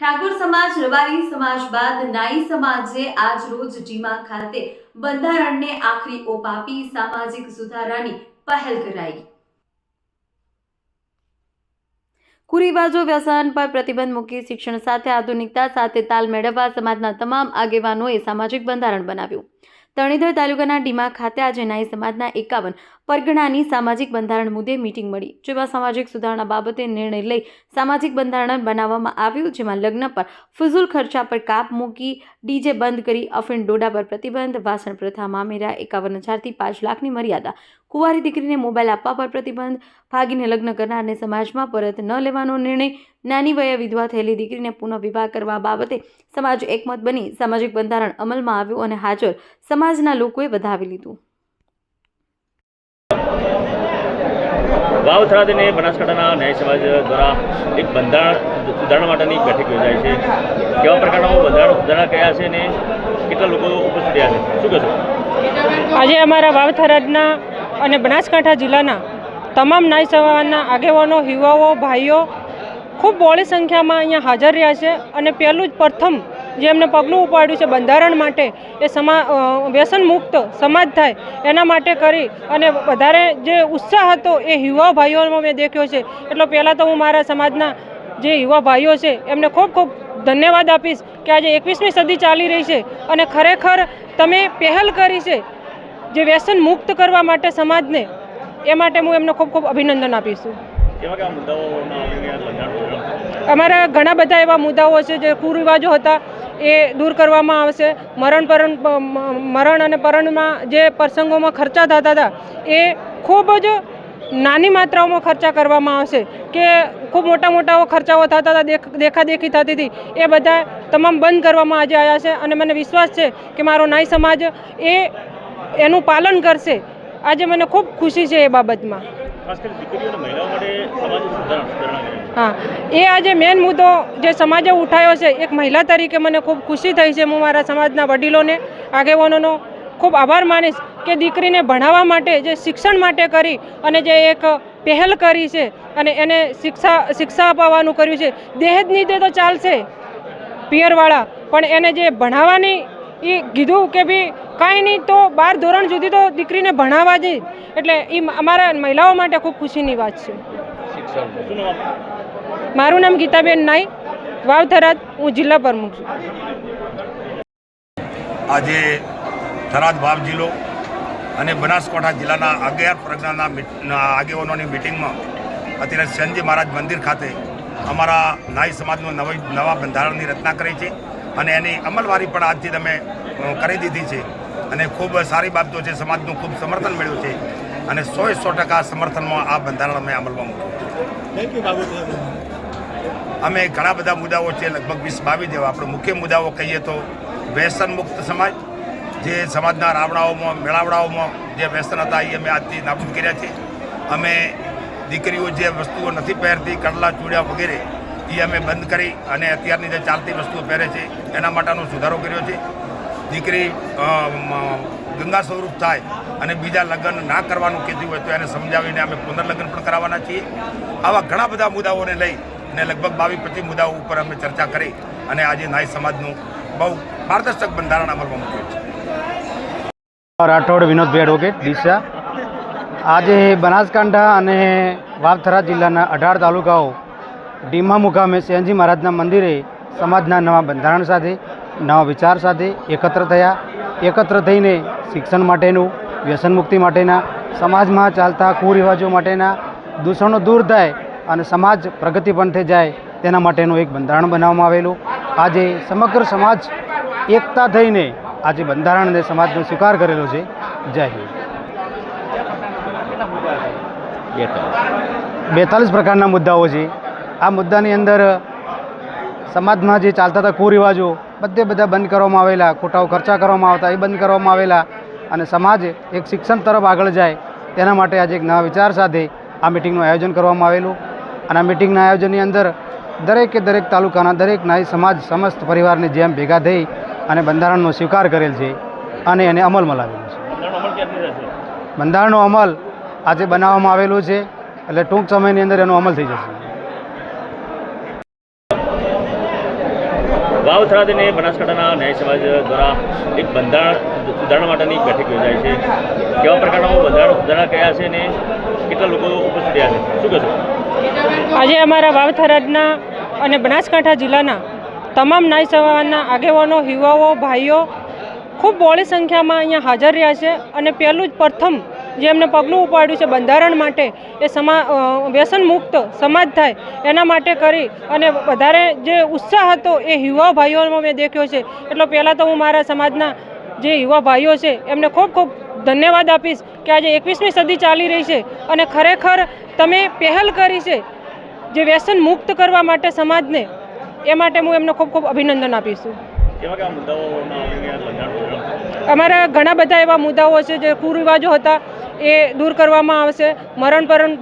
ઠાકોર સમાજ, રબારી સમાજ બાદ નાઈ સમાજે આજ રોજ ટીમા ખાતે બંધારણને આખરી ઓપ આપી સામાજિક સુધારાની પહેલ કરાઈ. કુરિવાજો વ્યસન પર પ્રતિબંધ મૂકી શિક્ષણ સાથે આધુનિકતા સાથે તાલ મેળવવા સમાજના તમામ આગેવાનોએ સામાજિક બંધારણ બનાવ્યું. તણીધર તાલુકાના ડીમા ખાતે આજે નાઈ સમાજના એકાવન પરગણાની સામાજિક બંધારણ મુદ્દે મીટિંગ મળી, જેમાં સામાજિક સુધારણા બાબતે નિર્ણય લઈ સામાજિક બંધારણ બનાવવામાં આવ્યું, જેમાં લગ્ન પર ફિઝુલ ખર્ચા પર કાપ મૂકી ડીજે બંધ કરી અફીણ ડોડા પર પ્રતિબંધ, વાસણ પ્રથા મામેરા એકાવન હજારથી પાંચ લાખની મર્યાદા, કુંવારી દીકરીને મોબાઈલ આપવા પર પ્રતિબંધ, ભાગીને લગ્ન કરનારને સમાજમાં પરત ન લેવાનો નિર્ણય, નાની વયે વિધવા થયેલી દીકરીને પુનઃ વિવાહ કરવા બાબતે સમાજ એકમત બની સામાજિક બંધારણ અમલમાં આવ્યું અને હાજર સમાજના લોકોએ વધાવી લીધું. વાવ થરાદ બનાસકાંઠાના ન્યાય સમાજ દ્વારા એક બંધારણ સુધારણા માટેની બેઠક યોજાઈ છે. કેવા પ્રકારના બંધારણ સુધારણા કયા છે અને કેટલા લોકો ઉપસ્થિત રહ્યા છે? શું કહેશો? આજે અમારા વાવથરાજના અને બનાસકાંઠા જિલ્લાના તમામ નાય સમાજના આગેવાનો, યુવાઓ, ભાઈઓ ખૂબ બોળી સંખ્યામાં અહીંયા હાજર રહ્યા છે અને પહેલું જ પ્રથમ જે એમને પગલું ઉપાડ્યું છે બંધારણ માટે એ સમા વ્યસન મુક્ત સમાજ થાય એના માટે કરી અને વધારે જે ઉત્સાહ હતો એ યુવા ભાઈઓમાં મેં દેખ્યો છે. એટલે પહેલાં તો હું મારા સમાજના જે યુવા ભાઈઓ છે એમને ખૂબ ખૂબ ધન્યવાદ આપીશ કે આજે એકવીસમી સદી ચાલી રહી છે અને ખરેખર તમે પહેલ કરી છે જે વ્યસન મુક્ત કરવા માટે સમાજને એ માટે હું એમને ખૂબ ખૂબ અભિનંદન આપીશું. અમારા ઘણા બધા એવા મુદ્દાઓ છે જે કુરિવાજો હતા એ દૂર કરવામાં આવશે. મરણ પરણ મરણ અને પરણમાં જે પ્રસંગોમાં ખર્ચા થતા હતા, એ ખૂબ જ નાની માત્રાઓમાં ખર્ચા કરવામાં આવશે કે ખૂબ મોટા મોટા ખર્ચાઓ થતા હતા દેખાદેખી થતી હતી. એ બધા તમામ બંધ કરવામાં આજે આવ્યા છે અને મને વિશ્વાસ છે કે મારો નાઈ સમાજ એ, એનું પાલન કરશે. આજે મને ખૂબ ખુશી છે એ બાબતમાં. હા. એ આજે મેન મુદ્દો જે સમાજે ઉઠાવ્યો છે, એક મહિલા તરીકે મને ખૂબ ખુશી થઈ છે હું મારા સમાજના વડીલોને, આગેવાનોનો ખૂબ આભાર માનીશ કે દીકરીને ભણાવવા માટે જે શિક્ષણ માટે કરી અને જે એક પહેલ કરી છે અને એને શિક્ષા શિક્ષા અપાવવાનું કર્યું છે. દહેજ નીચે તો ચાલશે પિયરવાળા, પણ એને જે ભણાવવાની એ કીધું કે ભાઈ કાંઈ નહીં તો બાર ધોરણ સુધી તો દીકરીને ભણાવવા જ એટલે એ અમારા મહિલાઓ માટે ખૂબ ખુશીની વાત છે? મારું નામ ગીતાબેન નાઈ. વાવથરાદ હું જિલ્લા પ્રમુખ છું. આજે થરાદ વાવ જિલ્લો અને બનાસકાંઠા જિલ્લાના અગિયાર પ્રજ્ઞાના આગેવાનોની મિટિંગમાં અત્યારે સંજય મહારાજ મંદિર ખાતે અમારા નાઈ સમાજનું નવી, નવા બંધારણની રચના કરી છે. અને એની અમલવારી પણ આજથી તમે કરી દીધી છે. અને ખૂબ સારી બાબતો છે. સમાજનું ખૂબ સમર્થન મળ્યું છે. અને સોએ સો ટકા સમર્થનમાં આ બંધારણ અમે અમલમાં મૂક્યું અમે ઘણા બધા મુદ્દાઓ છે લગભગ વીસ બાવીસ જેવા. આપણે મુખ્ય મુદ્દાઓ કહીએ તો વ્યસન મુક્ત સમાજ જે સમાજના રાવડાઓમાં મેળાવડાઓમાં જે વ્યસન હતા એ અમે આજથી નાબૂદ કર્યા છે. અમે દીકરીઓ જે વસ્તુઓ નથી પહેરતી કડલા ચૂડિયા વગેરે એ અમે બંધ કરી અને અત્યારની જે ચાલતી વસ્તુઓ પહેરે છે, એના માટેનો સુધારો કર્યો છે. દીકરી ગંગા સ્વરૂપ થાય અને બીજા લગ્ન ના કરવાનું કીધું હોય તો એને સમજાવીને અમે પુનર્લગ્ન પણ કરાવવાના છીએ. આવા ઘણા બધા મુદ્દાઓને લઈ અને લગભગ બાવીસ પચીસ મુદ્દાઓ ઉપર અમે ચર્ચા કરી અને આજે નાઈ સમાજનું બહુ પારદર્શક બંધારણ અમલમાં મૂક્યું છે. રાઠોડ વિનોદભાઈ એડવોકેટ દિશા આજે બનાસકાંઠા અને વાવથરા જિલ્લાના અઢાર તાલુકાઓ ડીમા મુકામે સેનજી મહારાજના મંદિરે સમાજના નવા બંધારણ સાથે નવા વિચાર સાથે એકત્ર થયા. એકત્ર થઈને શિક્ષણ માટેનું વ્યસન મુક્તિ માટેના સમાજમાં ચાલતા કુરિવાજો માટેના દૂષણો દૂર થાય અને સમાજ પ્રગતિ પંથે થઈ જાય તેના માટેનું એક બંધારણ બનાવવામાં આવેલું. આજે સમગ્ર સમાજ એકતા થઈને આજે બંધારણ અને સમાજનો સ્વીકાર કરેલો છે. જય હિન્દ. બેતાલીસ પ્રકારના મુદ્દાઓ છે. આ મુદ્દાની અંદર સમાજમાં જે ચાલતા હતા કુરિવાજો, બધે બધા બંધ કરવામાં આવેલા, ખોટાઓ ખર્ચા કરવામાં આવતા, એ બંધ કરવામાં આવેલા અને સમાજ એક શિક્ષણ તરફ આગળ જાય, તેના માટે આજે એક નવા વિચાર સાથે આ મિટિંગનું આયોજન કરવામાં આવેલું. અને આ મિટિંગના આયોજનની અંદર દરેકે દરેક તાલુકાના દરેક નાઈ સમાજ સમસ્ત પરિવારની જેમ ભેગા થઈ અને બંધારણનો સ્વીકાર કરેલ છે, અને એને અમલમાં લાવેલો છે. બંધારણનો અમલ આજે બનાવવામાં આવેલું છે, એટલે ટૂંક સમયની અંદર એનો અમલ થઈ જશે. વાવથરાદ અને બનાસકાંઠાના ન્યાય સમાજ દ્વારા એક બંધારણ સુધારણા માટેની બેઠક યોજાઈ છે. કેવા પ્રકારના બંધારણ સુધારણા કયા છે અને કેટલા લોકો ઉપસ્થિત રહ્યા છે? શું કહેશો? આજે અમારા વાવથરાજના અને બનાસકાંઠા જિલ્લાના તમામ નાય સમાજના આગેવાનો, યુવાઓ, ભાઈઓ ખૂબ બોળી સંખ્યામાં અહીંયા હાજર રહ્યા છે અને પહેલું જ પ્રથમ જે એમને પગલું ઉપાડ્યું છે બંધારણ માટે એ સમા વ્યસન મુક્ત સમાજ થાય એના માટે કરી અને વધારે જે ઉત્સાહ હતો એ યુવા ભાઈઓમાં મેં દેખ્યો છે. એટલે પહેલાં તો હું મારા સમાજના જે યુવા ભાઈઓ છે એમને ખૂબ ખૂબ ધન્યવાદ આપીશ કે આજે એકવીસમી સદી ચાલી રહી છે અને ખરેખર તમે પહેલ કરી છે જે વ્યસન મુક્ત કરવા માટે સમાજને એ માટે હું એમને ખૂબ ખૂબ અભિનંદન આપીશું. અમારા ઘણા બધા એવા મુદ્દાઓ છે જે કુરિવાજો હતા એ દૂર કરવામાં આવશે. મરણ પરણ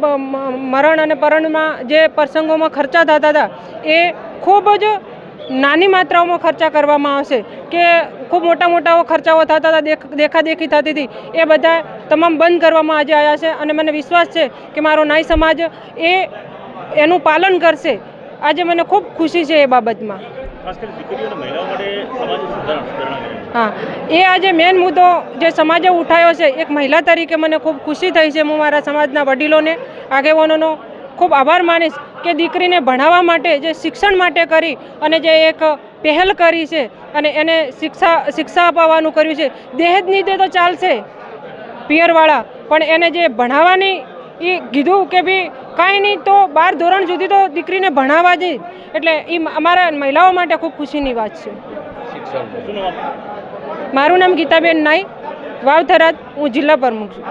મરણ અને પરણમાં જે પ્રસંગોમાં ખર્ચા થતા હતા, એ ખૂબ જ નાની માત્રાઓમાં ખર્ચા કરવામાં આવશે. કે ખૂબ મોટા મોટા ખર્ચાઓ થતા હતા દેખાદેખી થતી હતી, એ બધા તમામ બંધ કરવામાં આજે આવ્યા છે. અને મને વિશ્વાસ છે કે મારો નાઈ સમાજ એ એનું પાલન કરશે. આજે મને ખૂબ ખુશી છે એ બાબતમાં. હા, એ આજે મેન મુદ્દો જે સમાજે ઉઠાવ્યો છે, એક મહિલા તરીકે મને ખૂબ ખુશી થઈ છે હું મારા સમાજના વડીલોને, આગેવાનોનો ખૂબ આભાર માનીશ કે દીકરીને ભણાવવા માટે જે શિક્ષણ માટે કરી અને જે એક પહેલ કરી છે અને એને શિક્ષા શિક્ષા અપાવવાનું કર્યું છે. દહેજ નીચે તો ચાલશે પિયરવાળા, પણ એને જે ભણાવવાની એ કીધું કે ભાઈ કાંઈ નહીં તો બાર ધોરણ સુધી તો દીકરીને ભણાવવા દે. એટલે એ અમારા મહિલાઓ માટે ખૂબ ખુશીની વાત છે? મારું નામ ગીતાબેન નાઈ. વાવથરાજ હું જિલ્લા પ્રમુખ છું.